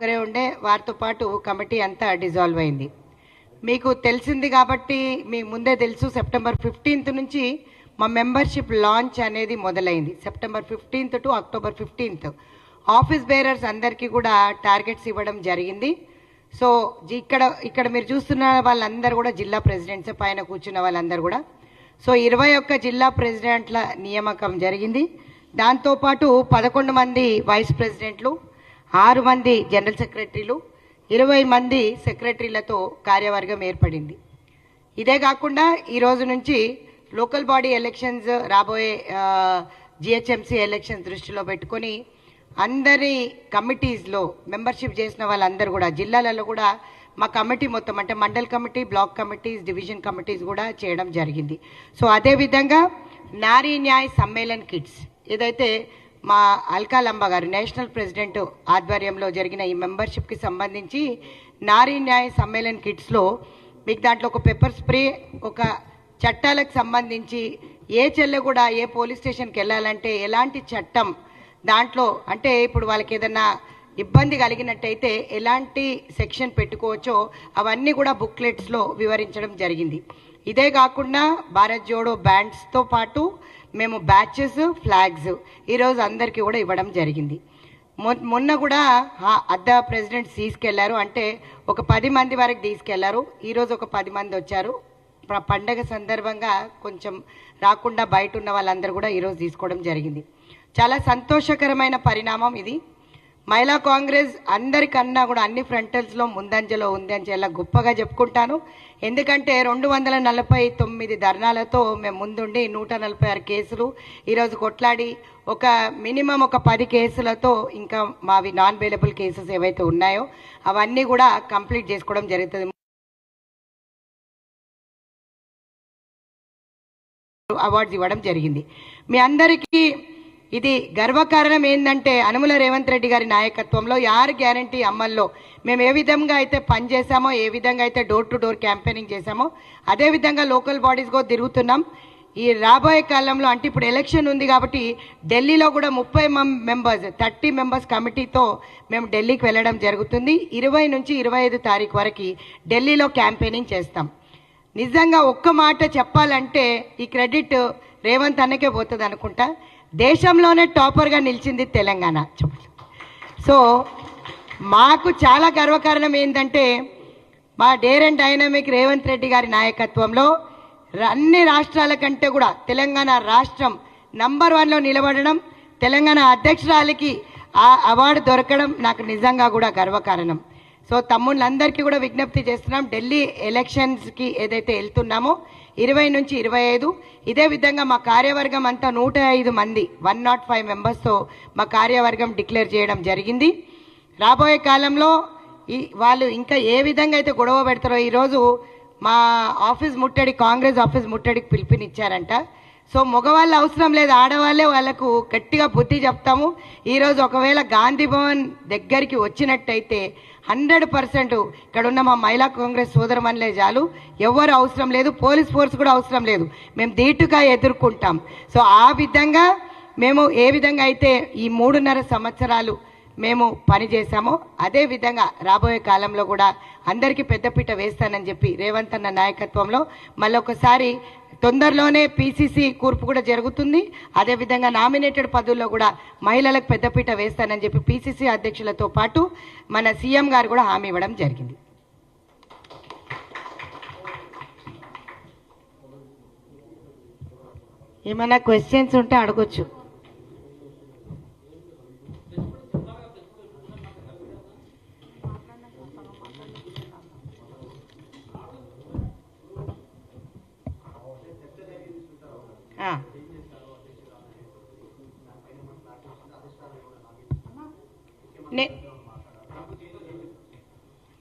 ఒక్కరే ఉండే వారితో పాటు కమిటీ అంతా డిజాల్వ్ అయింది. మీకు తెలిసింది కాబట్టి మీ ముందే తెలుసు సెప్టెంబర్ ఫిఫ్టీన్త్ నుంచి మా మెంబర్షిప్ లాంచ్ అనేది మొదలైంది. September fifteenth to October fifteenth. Office bearers అందరికీ కూడా టార్గెట్స్ ఇవ్వడం జరిగింది. సో ఇక్కడ ఇక్కడ మీరు చూస్తున్న వాళ్ళందరూ కూడా జిల్లా ప్రెసిడెంట్స్ పైన కూర్చున్న వాళ్ళందరూ కూడా. సో ఇరవై ఒక్క జిల్లా ప్రెసిడెంట్ల నియామకం జరిగింది. దాంతోపాటు పదకొండు మంది వైస్ ప్రెసిడెంట్లు ఆరు మంది జనరల్ సెక్రటరీలు ఇరవై మంది సెక్రటరీలతో కార్యవర్గం ఏర్పడింది. ఇదే కాకుండా ఈ రోజు నుంచి లోకల్ బాడీ ఎలక్షన్స్ రాబోయే జిహెచ్ఎంసీ ఎలక్షన్స్ దృష్టిలో పెట్టుకొని అందరి కమిటీస్లో మెంబర్షిప్ చేసిన వాళ్ళందరూ కూడా జిల్లాలలో కూడా మా కమిటీ మొత్తం అంటే mandal committee block committees division committees కూడా చేయడం జరిగింది. సో అదేవిధంగా నారీ న్యాయ్ సమ్మేళన్ కిడ్స్ ఏదైతే మా అల్కాలంబ గారు నేషనల్ ప్రెసిడెంట్ ఆధ్వర్యంలో జరిగిన ఈ మెంబర్షిప్కి సంబంధించి నారీ న్యాయ సమ్మేళన్ కిట్స్లో మీకు దాంట్లో ఒక పెప్పర్ స్ప్రే ఒక చట్టాలకు సంబంధించి ఏ చెల్లె కూడా ఏ పోలీస్ స్టేషన్కి వెళ్ళాలంటే ఎలాంటి చట్టం దాంట్లో అంటే ఇప్పుడు వాళ్ళకి ఏదన్నా ఇబ్బంది కలిగినట్టయితే ఎలాంటి సెక్షన్ పెట్టుకోవచ్చో అవన్నీ కూడా బుక్లెట్స్లో వివరించడం జరిగింది. ఇదే కాకుండా భారత్ జోడో బ్యాండ్స్తో పాటు మేము బ్యాచెస్ ఫ్లాగ్స్ ఈరోజు అందరికీ కూడా ఇవ్వడం జరిగింది. మొ- మొన్న కూడా అద్ద ప్రెసిడెంట్ తీసుకెళ్ళారు. అంటే ఒక పది మంది వరకు తీసుకెళ్ళారు. ఈరోజు ఒక పది మంది వచ్చారు. పండగ సందర్భంగా కొంచెం రాకుండా బయట ఉన్న వాళ్ళందరూ కూడా ఈరోజు తీసుకోవడం జరిగింది. చాలా సంతోషకరమైన పరిణామం ఇది. మహిళా కాంగ్రెస్ అందరికన్నా కూడా అన్ని ఫ్రంటల్స్లో ముందంజలో ఉంది అని చాలా గొప్పగా చెప్పుకుంటాను. ఎందుకంటే రెండు వందల నలభై తొమ్మిది ధర్నాలతో మేము ముందుండి నూట నలభై ఆరు కేసులు ఈరోజు కొట్లాడి ఒక మినిమం ఒక పది కేసులతో ఇంకా మావి నాన్ అవైలబుల్ కేసెస్ ఏవైతే ఉన్నాయో అవన్నీ కూడా కంప్లీట్ చేసుకోవడం జరుగుతుంది. అవార్డ్స్ ఇవ్వడం జరిగింది. మీ అందరికీ ఇది గర్వకారణం ఏంటంటే అనుముల రేవంత్ రెడ్డి గారి నాయకత్వంలో యార్ గ్యారంటీ అమల్లో మేము ఏ విధంగా అయితే పనిచేసామో ఏ విధంగా అయితే డోర్ టు డోర్ క్యాంపెయినింగ్ చేశామో అదే విధంగా లోకల్ బాడీస్ కూడా తిరుగుతున్నాం. ఈ రాబోయే కాలంలో అంటే ఇప్పుడు ఎలక్షన్ ఉంది కాబట్టి ఢిల్లీలో కూడా ముప్పై మెంబర్స్ థర్టీ మెంబర్స్ కమిటీతో మేము ఢిల్లీకి వెళ్ళడం జరుగుతుంది. ఇరవై నుంచి ఇరవై ఐదు తారీఖు వరకు ఢిల్లీలో క్యాంపెయినింగ్ చేస్తాం. నిజంగా ఒక్క మాట చెప్పాలంటే ఈ క్రెడిట్ రేవంత్ అన్నకే పోతుంది అనుకుంటా. దేశంలోనే టాపర్గా నిలిచింది తెలంగాణ. చెప్పండి. సో మాకు చాలా గర్వకారణం ఏంటంటే మా dare and dynamic Revanth Reddy గారి నాయకత్వంలో అన్ని రాష్ట్రాల కంటే కూడా తెలంగాణ రాష్ట్రం నంబర్ వన్లో నిలబడడం తెలంగాణ అధ్యక్షురాలికి ఆ అవార్డు దొరకడం నాకు నిజంగా కూడా గర్వకారణం. సో తమ్ముళ్ళందరికీ కూడా విజ్ఞప్తి చేస్తున్నాం ఢిల్లీ ఎలక్షన్స్కి ఏదైతే వెళ్తున్నామో ఇరవై నుంచి ఇరవై ఐదు. ఇదే విధంగా మా కార్యవర్గం అంతా నూట ఐదు మంది వన్ నాట్ ఫైవ్ మెంబర్స్తో మా కార్యవర్గం డిక్లేర్ చేయడం జరిగింది. రాబోయే కాలంలో ఈ వాళ్ళు ఇంకా ఏ విధంగా అయితే గొడవ పెడతారో ఈరోజు మా ఆఫీస్ ముట్టడి కాంగ్రెస్ ఆఫీస్ ముట్టడికి పిలుపునిచ్చారంట. సో మగవాళ్ళు అవసరం లేదు ఆడవాళ్ళే వాళ్ళకు గట్టిగా బుద్ధి చెప్తాము. ఈరోజు ఒకవేళ గాంధీ భవన్ దగ్గరికి వచ్చినట్టయితే హండ్రెడ్ పర్సెంట్ ఇక్కడ ఉన్న మా మహిళా కాంగ్రెస్ సోదరమనిలే చాలు ఎవరు అవసరం లేదు పోలీస్ ఫోర్స్ కూడా అవసరం లేదు. మేము ధీటుగా ఎదుర్కొంటాం. సో ఆ విధంగా మేము ఏ విధంగా అయితే ఈ మూడున్నర సంవత్సరాలు మేము పని చేశామో అదే విధంగా రాబోయే కాలంలో కూడా అందరికీ పెద్దపీట వేస్తానని చెప్పి రేవంత్ అన్న నాయకత్వంలో మళ్ళొకసారి తొందరలోనే పీసీసీ కూర్పు కూడా జరుగుతుంది. అదేవిధంగా నామినేటెడ్ పదవుల్లో కూడా మహిళలకు పెద్దపీట వేస్తానని చెప్పి పీసీసీ అధ్యక్షులతో పాటు మన సీఎం గారు కూడా హామీ ఇవ్వడం జరిగింది. ఏమైనా క్వశ్చన్స్ ఉంటే అడగొచ్చు.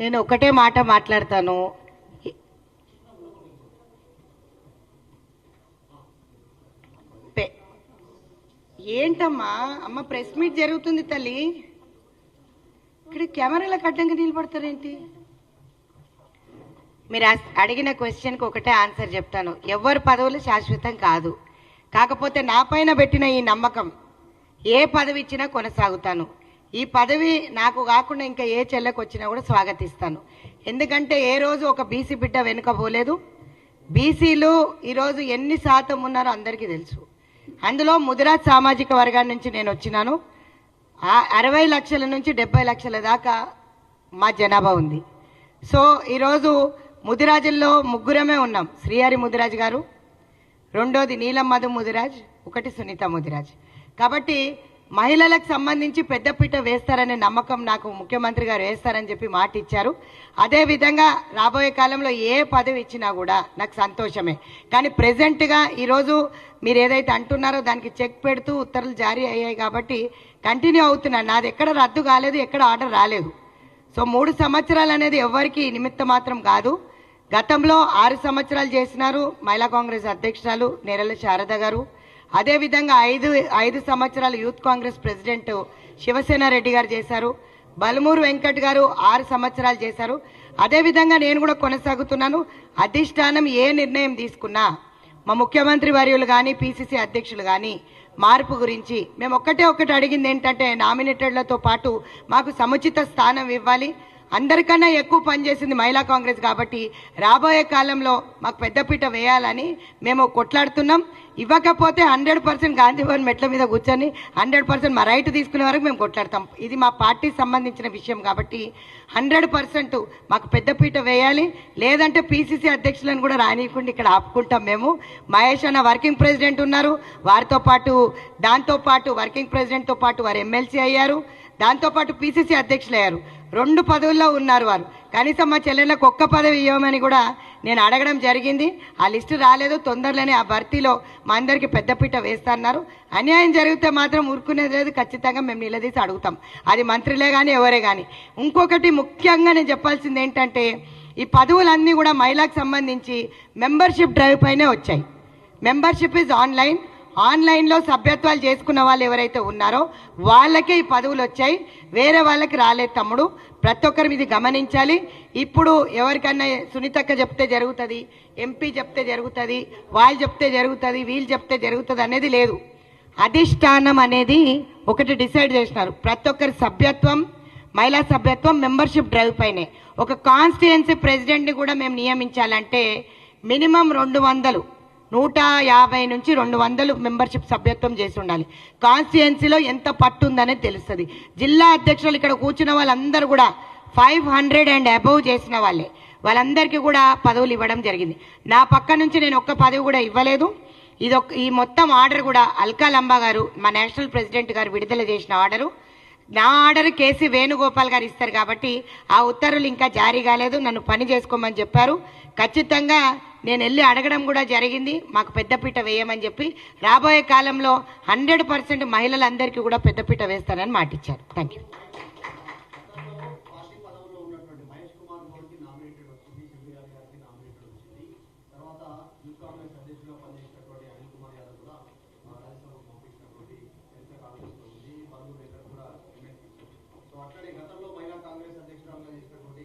నేను ఒకటే మాట మాట్లాడతాను. పె- ఏంటమ్మా? అమ్మ ప్రెస్ మీట్ జరుగుతుంది తల్లి. ఇక్కడ కెమెరాలకు అడ్డంగా నిలబడతారేంటి? మీరు అడిగిన క్వశ్చన్కి ఒకటే ఆన్సర్ చెప్తాను. ఎవరి పదవులు శాశ్వతం కాదు. కాకపోతే నా పైన పెట్టిన ఈ నమ్మకం. ఏ పదవి ఇచ్చినా కొనసాగుతాను. ఈ పదవి నాకు కాకుండా ఇంకా ఏ చెల్లెకు వచ్చినా కూడా స్వాగతిస్తాను. ఎందుకంటే ఏ రోజు ఒక బీసీ బిడ్డ వెనుక పోలేదు. బీసీలు ఈరోజు ఎన్ని శాతం ఉన్నారో అందరికీ తెలుసు. అందులో ముదిరాజ్ సామాజిక వర్గాన్ని నుంచి నేను వచ్చినాను. ఆ- అరవై లక్షల నుంచి డెబ్బై లక్షల దాకా మా జనాభా ఉంది. సో ఈరోజు ముదిరాజుల్లో ముగ్గురమే ఉన్నాం. శ్రీహరి ముదిరాజు గారు రెండోది నీలం మధు ముదిరాజ్ ఒకటి సునీత ముదిరాజ్. కాబట్టి మహిళలకు సంబంధించి పెద్దపీట వేస్తారనే నమ్మకం నాకు ముఖ్యమంత్రి గారు వేస్తారని చెప్పి మాట ఇచ్చారు అదే విధంగా రాబోయే కాలంలో ఏ పదవి ఇచ్చినా కూడా నాకు సంతోషమే. కానీ ప్రజెంట్గా ఈరోజు మీరు ఏదైతే అంటున్నారో దానికి చెక్ పెడుతూ ఉత్తర్వులు జారీ అయ్యాయి కాబట్టి కంటిన్యూ అవుతున్నాను నాది ఎక్కడ రద్దు కాలేదు ఎక్కడ ఆర్డర్ రాలేదు. సో మూడు సంవత్సరాలు అనేది ఎవరికి నిమిత్త మాత్రం కాదు. గతంలో ఆరు సంవత్సరాలు చేసినారు మహిళా కాంగ్రెస్ అధ్యక్షురాలు నేరల శారద గారు. అదేవిధంగా ఐదు ఐదు సంవత్సరాలు youth Congress president Shivasena Reddy గారు చేశారు. బలమూరు వెంకట్ గారు ఆరు సంవత్సరాలు చేశారు. అదేవిధంగా నేను కూడా కొనసాగుతున్నాను. అధిష్టానం ఏ నిర్ణయం తీసుకున్నా మా ముఖ్యమంత్రి వర్యులు కానీ పిసిసి అధ్యక్షులు కానీ మార్పు గురించి మేము ఒక్కటే ఒక్కటి అడిగింది ఏంటంటే నామినేటెడ్లతో పాటు మాకు సముచిత స్థానం ఇవ్వాలి. అందరికన్నా ఎక్కువ పనిచేసింది మహిళా కాంగ్రెస్ కాబట్టి రాబోయే కాలంలో మాకు పెద్దపీట వేయాలని మేము కొట్లాడుతున్నాం. ఇవ్వకపోతే హండ్రెడ్ పర్సెంట్ గాంధీభవన్ మెట్ల మీద కూర్చొని హండ్రెడ్ పర్సెంట్ మా రైట్ తీసుకునే వరకు మేము కొట్లాడతాం. ఇది మా పార్టీకి సంబంధించిన విషయం కాబట్టి హండ్రెడ్ పర్సెంట్ మాకు పెద్దపీట వేయాలి. లేదంటే పీసీసీ అధ్యక్షులను కూడా రానియకుండా ఇక్కడ ఆపుకుంటాం మేము. మహేష్ అన్న వర్కింగ్ ప్రెసిడెంట్ ఉన్నారు. వారితో పాటు దాంతో పాటు వర్కింగ్ ప్రెసిడెంట్తో పాటు వారు ఎమ్మెల్సీ అయ్యారు. దాంతోపాటు పీసీసీ అధ్యక్షులు అయ్యారు రెండు పదవుల్లో ఉన్నారు వారు కనీసం మా చెల్లెళ్ళకు ఒక్క పదవి ఇవ్వమని కూడా నేను అడగడం జరిగింది. ఆ లిస్టు రాలేదు. తొందరలోనే ఆ భర్తీలో మా అందరికీ పెద్దపీట వేస్తున్నారు. అన్యాయం జరిగితే మాత్రం ఊరుకునేది లేదు. ఖచ్చితంగా మేము నిలదీసి అడుగుతాం. అది మంత్రులే కానీ ఎవరే కానీ ఇంకొకటి ముఖ్యంగా నేను చెప్పాల్సింది ఏంటంటే ఈ పదవులన్నీ కూడా మహిళకు సంబంధించి మెంబర్షిప్ డ్రైవ్ పైనే వచ్చాయి. Membership is online. ఆన్లైన్లో సభ్యత్వాలు చేసుకున్న వాళ్ళు ఎవరైతే ఉన్నారో వాళ్ళకే ఈ పదవులు వచ్చాయి. వేరే వాళ్ళకి రాలేదు తమ్ముడు. ప్రతి ఒక్కరు ఇది గమనించాలి. ఇప్పుడు ఎవరికన్నా సునీతక్క చెప్తే జరుగుతుంది ఎంపీ చెప్తే జరుగుతుంది వాళ్ళు చెప్తే జరుగుతుంది వీళ్ళు చెప్తే జరుగుతుంది అనేది లేదు. అధిష్టానం అనేది ఒకటి డిసైడ్ చేసినారు. ప్రతి ఒక్కరి సభ్యత్వం మహిళా సభ్యత్వం మెంబర్షిప్ డ్రైవ్ పైనే. ఒక కాన్స్టిట్యుయెన్సీ ప్రెసిడెంట్ని కూడా మేము నియమించాలంటే మినిమం రెండు వందలు నూట యాభై నుంచి రెండు వందలు మెంబర్షిప్ సభ్యత్వం చేసి ఉండాలి. కాన్స్టిట్యుయెన్సీలో ఎంత పట్టు ఉందనేది తెలుస్తుంది. జిల్లా అధ్యక్షులు ఇక్కడ కూర్చున్న వాళ్ళందరూ కూడా ఫైవ్ హండ్రెడ్ అండ్ అబవ్ చేసిన వాళ్ళే. వాళ్ళందరికీ కూడా పదవులు ఇవ్వడం జరిగింది. నా పక్క నుంచి నేను ఒక్క పదవి కూడా ఇవ్వలేదు. ఇదొక ఈ మొత్తం ఆర్డర్ కూడా అల్కా లంబా గారు మా నేషనల్ ప్రెసిడెంట్ గారు విడుదల చేసిన ఆర్డరు. నా ఆర్డర్ కేసీ వేణుగోపాల్ గారు ఇస్తారు కాబట్టి ఆ ఉత్తర్వులు ఇంకా జారీ కాలేదు. నన్ను పని చేసుకోమని చెప్పారు. ఖచ్చితంగా నేను వెళ్ళి అడగడం కూడా జరిగింది. మాకు పెద్దపీట వేయమని చెప్పి రాబోయే కాలంలో హండ్రెడ్ పర్సెంట్ మహిళలందరికీ కూడా పెద్దపీట వేస్తానని మాటిచ్చారు. థ్యాంక్ యూ పార్టీ పదవిలో ఉన్నటువంటి మహేష్ కుమార్ గౌడ్కి నామినేటెడ్ వచ్చింది శివరాజ్ గారికి నామినేటెడ్ వచ్చింది తర్వాత యూత్ కాంగ్రెస్ అధ్యక్షులుగా పనిచేసినటువంటి అనిల్ కుమార్ యాదవ్ కూడా ఆ, రాజ్యసభకు పంపించినటువంటి చరిత్ర కాంగ్రెస్లో ఉంది పలువురు దగ్గర కూడా ఎమ్మెల్సీ సో అట్లనే గతంలో మహిళా కాంగ్రెస్ అధ్యక్షురాలుగా చేసినటువంటి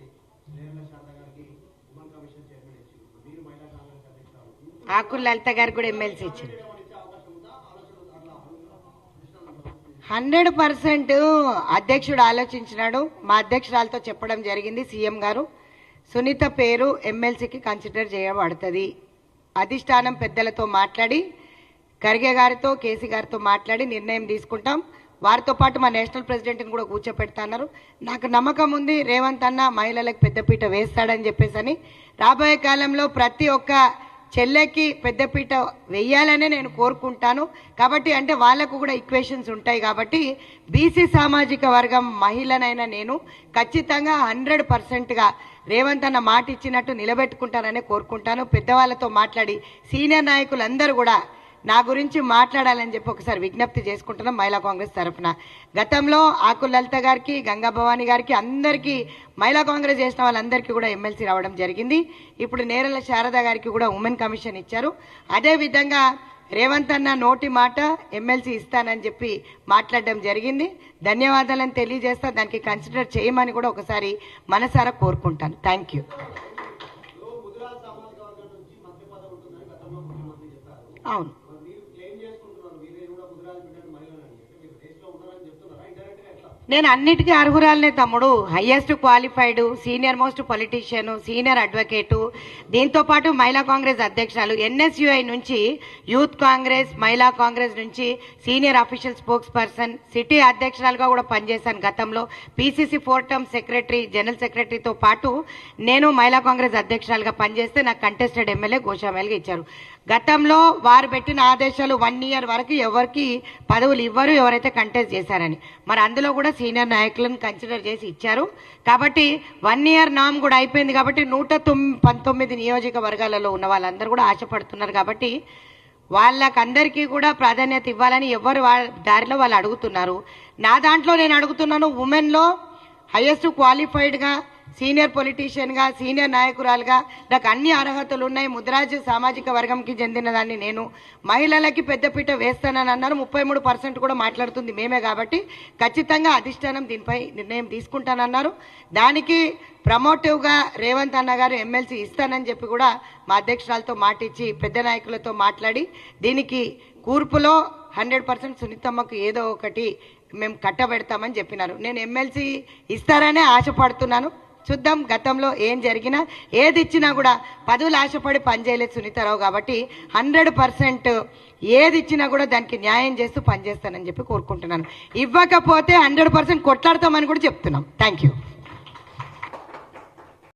నేర్ల శారద గారికి ఉమెన్ కమిషన్ చైర్మన్ ఇచ్చింది ఇప్పుడు మీరు మహిళా కాంగ్రెస్ అధ్యక్షురాలు ఇంకో ఆకుల లలిత గారు కూడా ఎమ్మెల్సీ ఇచ్చింది హండ్రెడ్ పర్సెంట్ అధ్యక్షుడు ఆలోచించినాడు. మా అధ్యక్షురాలతో చెప్పడం జరిగింది సీఎం గారు. సునీత పేరు ఎమ్మెల్సీకి కన్సిడర్ చేయబడుతుంది. అధిష్టానం పెద్దలతో మాట్లాడి ఖర్గే గారితో కేసీ గారితో మాట్లాడి నిర్ణయం తీసుకుంటాం. వారితో పాటు మా నేషనల్ ప్రెసిడెంట్ని కూడా కూర్చోపెడతాన్నారు నాకు నమ్మకం ఉంది రేవంత్ అన్న మహిళలకు పెద్దపీట వేస్తాడని చెప్పేసి అని రాబోయే కాలంలో ప్రతి ఒక్క చెల్లెకి పెద్దపీట వెయ్యాలనే నేను కోరుకుంటాను. కాబట్టి అంటే వాళ్ళకు కూడా ఈక్వేషన్స్ ఉంటాయి కాబట్టి బీసీ సామాజిక వర్గం మహిళనైనా నేను ఖచ్చితంగా హండ్రెడ్ పర్సెంట్గా రేవంత్ అన్న మాట ఇచ్చినట్టు నిలబెట్టుకుంటాననే కోరుకుంటాను. పెద్దవాళ్ళతో మాట్లాడి సీనియర్ నాయకులందరూ కూడా నా గురించి మాట్లాడాలని చెప్పి ఒకసారి విజ్ఞప్తి చేసుకుంటున్నాం మహిళా కాంగ్రెస్ తరఫున. గతంలో ఆకుల లలిత గారికి గంగా భవానీ గారికి అందరికీ మహిళా కాంగ్రెస్ చేసిన వాళ్ళందరికీ కూడా ఎమ్మెల్సీ రావడం జరిగింది. ఇప్పుడు నేరల శారద గారికి కూడా ఉమెన్ కమిషన్ ఇచ్చారు. అదే విధంగా రేవంత్ అన్న నోటి మాట ఎమ్మెల్సీ ఇస్తానని చెప్పి మాట్లాడడం జరిగింది. ధన్యవాదాలను తెలియజేస్తా దానికి కన్సిడర్ చేయమని కూడా ఒకసారి మనసారా కోరుకుంటాను. థ్యాంక్ యూ అవును సామాజిక వర్గం నుంచి మంత్రి పదవి ఉంటుందని గతంలో ముఖ్యమంత్రి చెప్పారు అవును మరి మీరు క్లెయిమ్ చేసుకుంటున్నారు మీరు కూడా ముదిరాజ్ బిడ్డను మహిళలని అంటే మీరు రేస్లో ఉన్నారని చెప్తున్నారా ఇండైరెక్ట్గా ఎట్లా నేను అన్నిటికీ అర్హురాలనే తమ్ముడు. Highest qualified senior most politician senior advocate దీంతో పాటు మహిళా కాంగ్రెస్ అధ్యక్షురాలు. ఎన్ఎస్యుఐ నుంచి యూత్ కాంగ్రెస్ మహిళా కాంగ్రెస్ నుంచి senior official spokesperson city అధ్యక్షురాలుగా కూడా పనిచేశాను గతంలో. PCC four term secretary general సెక్రటరీతో పాటు నేను మహిళా కాంగ్రెస్ అధ్యక్షురాలుగా పనిచేస్తే నాకు కంటెస్టెడ్ ఎమ్మెల్యే గోషామేలుగా ఇచ్చారు. గతంలో వారు పెట్టిన ఆదేశాలు వన్ ఇయర్ వరకు ఎవరికి పదవులు ఇవ్వరు ఎవరైతే కంటెస్ట్ చేశారని. మరి అందులో కూడా సీనియర్ నాయకులను కన్సిడర్ చేసి ఇచ్చారు. కాబట్టి వన్ ఇయర్ నామ్ కూడా అయిపోయింది కాబట్టి నూట పంతొమ్మిది నియోజకవర్గాలలో ఉన్న వాళ్ళందరూ కూడా ఆశపడుతున్నారు కాబట్టి వాళ్ళకందరికీ కూడా ప్రాధాన్యత ఇవ్వాలని ఎవరు వాళ్ళ దారిలో వాళ్ళు అడుగుతున్నారు. నా దాంట్లో నేను అడుగుతున్నాను ఉమెన్లో హయ్యెస్ట్ క్వాలిఫైడ్గా సీనియర్ పొలిటీషియన్గా సీనియర్ నాయకురాలుగా నాకు అన్ని అర్హతలు ఉన్నాయి ముద్రాజ్ సామాజిక వర్గంకి చెందిన దాన్ని నేను. మహిళలకి పెద్దపీట వేస్తానని అన్నారు. ముప్పై మూడు పర్సెంట్ కూడా మాట్లాడుతుంది మేమే కాబట్టి ఖచ్చితంగా అధిష్టానం దీనిపై నిర్ణయం తీసుకుంటానన్నారు. దానికి ప్రమోటివ్గా రేవంత్ అన్న గారు ఎమ్మెల్సీ ఇస్తానని చెప్పి కూడా మా అధ్యక్షురాలతో మాటిచ్చి పెద్ద నాయకులతో మాట్లాడి దీనికి కూర్పులో హండ్రెడ్ పర్సెంట్ సునీతమ్మకు ఏదో ఒకటి మేము కట్టబెడతామని చెప్పినారు. నేను ఎమ్మెల్సీ ఇస్తారనే ఆశపడుతున్నాను. చూద్దాం గతంలో ఏం జరిగినా ఏది ఇచ్చినా కూడా పదవులు ఆశపడి పనిచేయలేదు సునీతారావు కాబట్టి హండ్రెడ్ పర్సెంట్ ఏది ఇచ్చినా కూడా దానికి న్యాయం చేస్తూ పనిచేస్తానని చెప్పి కోరుకుంటున్నాను. ఇవ్వకపోతే హండ్రెడ్ పర్సెంట్ కొట్లాడతామని కూడా చెప్తున్నాం. Thank you.